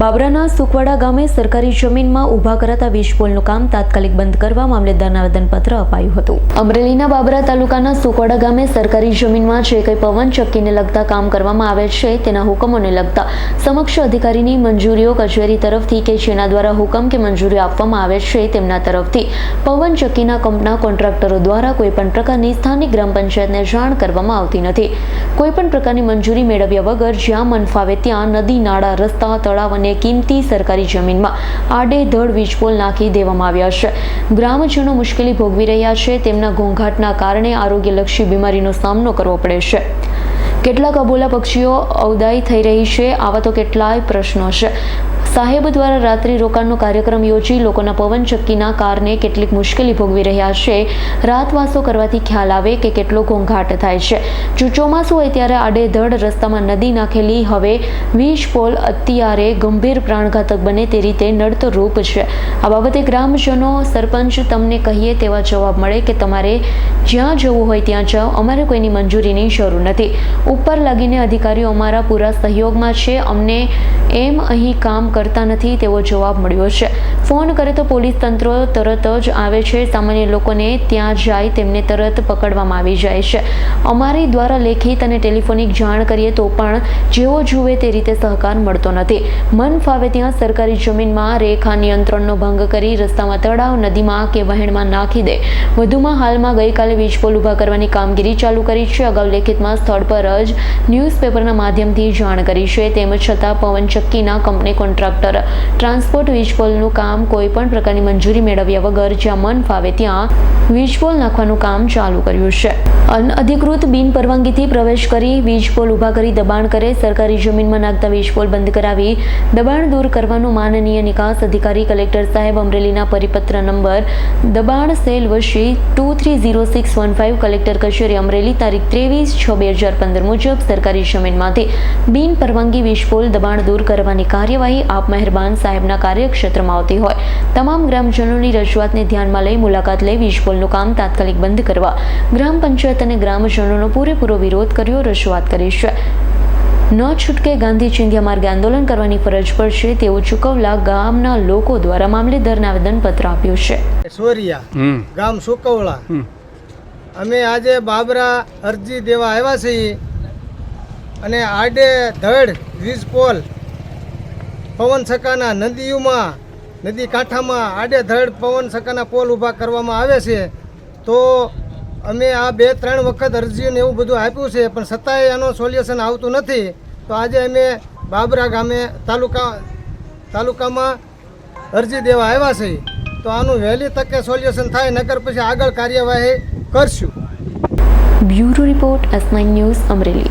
બાબરાના સુખવાડા ગામે સરકારી જમીનમાં ઊભા કરાતા વીજ પોલનું કામ તાત્કાલિક બંધ કરવા મામલેદારને આવેદનપત્ર અપાયું હતું. અમરેલીના બાબરા તાલુકાના સુખવાડા ગામે સરકારી જમીનમાં જે કંઈ પવન ચક્કીને લગતા કામ કરવામાં આવે છે તેના હુકમોને લગતા સમક્ષ અધિકારીની મંજૂરીઓ કચેરી તરફથી કે જેના દ્વારા હુકમ કે મંજૂરી આપવામાં આવે છે તેમના તરફથી પવન ચક્કીના કંપના કોન્ટ્રાક્ટરો દ્વારા કોઈપણ પ્રકારની સ્થાનિક ગ્રામ પંચાયતને જાણ કરવામાં આવતી નથી. કોઈપણ પ્રકારની મંજૂરી મેળવ્યા વગર જ્યાં મન ફાવે ત્યાં નદી, નાળા, રસ્તા, તળાવ અને કિંમતી સરકારી જમીનમાં આડેધડ વીજપોલ નાખી દેવામાં આવ્યા છે. ગ્રામજનો મુશ્કેલી ભોગવી રહ્યા છે. તેમના ઘોંઘાટના કારણે આરોગ્યલક્ષી બીમારીનો સામનો કરવો પડે છે. કેટલાક અબોલા પક્ષીઓ અવદાય થઈ રહી છે. આવા તો કેટલાય પ્રશ્નો છે. સાહેબ દ્વારા રાત્રિ રોકાણનો કાર્યક્રમ યોજી લોકોના પવન ચક્કીના કારણે કેટલીક મુશ્કેલી ભોગવી રહ્યા છે. રાતવાસો કરવાથી ખ્યાલ આવે કે કેટલો ઘોંઘાટ થાય છે. જો ચોમાસું હોય ત્યારે આડેધડ રસ્તામાં નદી નાખેલી, હવે વીજ પોલ અત્યારે ગંભીર પ્રાણઘાતક બને તે રીતે નડતરરૂપ છે. આ બાબતે ગ્રામજનો સરપંચ તમને કહીએ તેવા જવાબ મળે કે તમારે જ્યાં જવું હોય ત્યાં જાઓ, અમારે કોઈની મંજૂરીની જરૂર નથી. ઉપર લાગીને અધિકારીઓ અમારા પૂરા સહયોગમાં છે. અમને એમ અહીં કામ કરતા નથી તેવો જવાબ મળ્યો છે. ફોન કરે તો પોલીસ તંત્રો તરત જ આવે છે. સામાન્ય લોકોને ત્યાં જાય તેમને તરત પકડવામાં આવી જાય છે. અમારી દ્વારા લેખિત અને ટેલિફોનિક જાણ કરીએ તો પણ જેવો જુએ તે રીતે સહકાર મળતો નથી. મન ફાવે ત્યાં સરકારી જમીનમાં રેખા નિયંત્રણનો ભંગ કરી રસ્તામાં તળાવ, નદીમાં કે વહેણમાં નાખી દે. વધુમાં હાલમાં ગઈકાલે વીજપોલ ઊભા કરવાની કામગીરી ચાલુ કરી છે. અગાઉ લેખિતમાં સ્થળ પર જ ન્યૂઝપેપરના માધ્યમથી જાણ કરી છે. તેમ છતાં પવનચક્કીના કંપની કોન્ટ્રાક્ટર ટ્રાન્સપોર્ટ વીજપોલનું કામ કોઈ પણ પ્રકારની મંજૂરી મેળવ્યા વગર જ્યાં મન ફાવે ત્યાં વીજપોલ નાખવાનું કામ ચાલુ કર્યું છે. અનઅધિકૃત બિન પ્રવેશ કરી વીજપોલ ઊભા કરી દબાણ કરે સરકારી જમીનમાં નાખતા વીજપોલ બંધ કરાવી દબાણ દૂર કરવાનું માનનીય નિકાસ અધિકારી કલેક્ટર સાહેબ અમરેલીના પરિપત્ર નંબર દબાણ cell Vashi two three zero six one five collector કચેરી અમરેલી તારીખ ત્રેવીસ છ બે હજાર પંદર મુજબ સરકારી જમીનમાંથી બિન પરવાનગી વીજપોલ દબાણ દૂર કરવાની કાર્યવાહી આપ મહેરબાન સાહેબના કાર્યક્ષેત્રમાં આવતી હોય. તમામ ગ્રામજનોની રજૂઆતને ધ્યાનમાં લઈ મુલાકાત લઈ વીજપોલનું કામ તાત્કાલિક બંધ કરવા ગ્રામ પંચાયત અને ગ્રામજનોનો પૂરેપૂરો વિરોધ કર્યો રજૂઆત કરી છે. ન છૂટકે ગાંધી ચિંધ્યા માર્ગે આંદોલન કરવાની ફરજ પડશે તેવું ચૂકવલા ગામના લોકો દ્વારા મામલેદારને આવેદનપત્ર આપ્યું છે. સોરિયા ગામ સુકવળા અમે આજે બાબરા અરજી દેવા આવ્યા છીએ અને આડે ધડ વીજ પોલ પવન સકાના નદીઓમાં, નદી કાંઠામાં આડેધડ પવન સકાના પોલ ઊભા કરવામાં આવે છે. તો અમે આ બે ત્રણ વખત અરજીને એવું બધું આપ્યું છે, પણ છતાંય એનો સોલ્યુશન આવતું નથી. તો આજે અમે બાબરા ગામે તાલુકા, તાલુકામાં અરજી દેવા આવ્યા છે. તો આનું વહેલી તકે સોલ્યુશન થાય નગર પછી આગળ કાર્યવાહી કરશું. બ્યુરો રિપોર્ટ અસમાન ન્યૂઝ અમરેલી.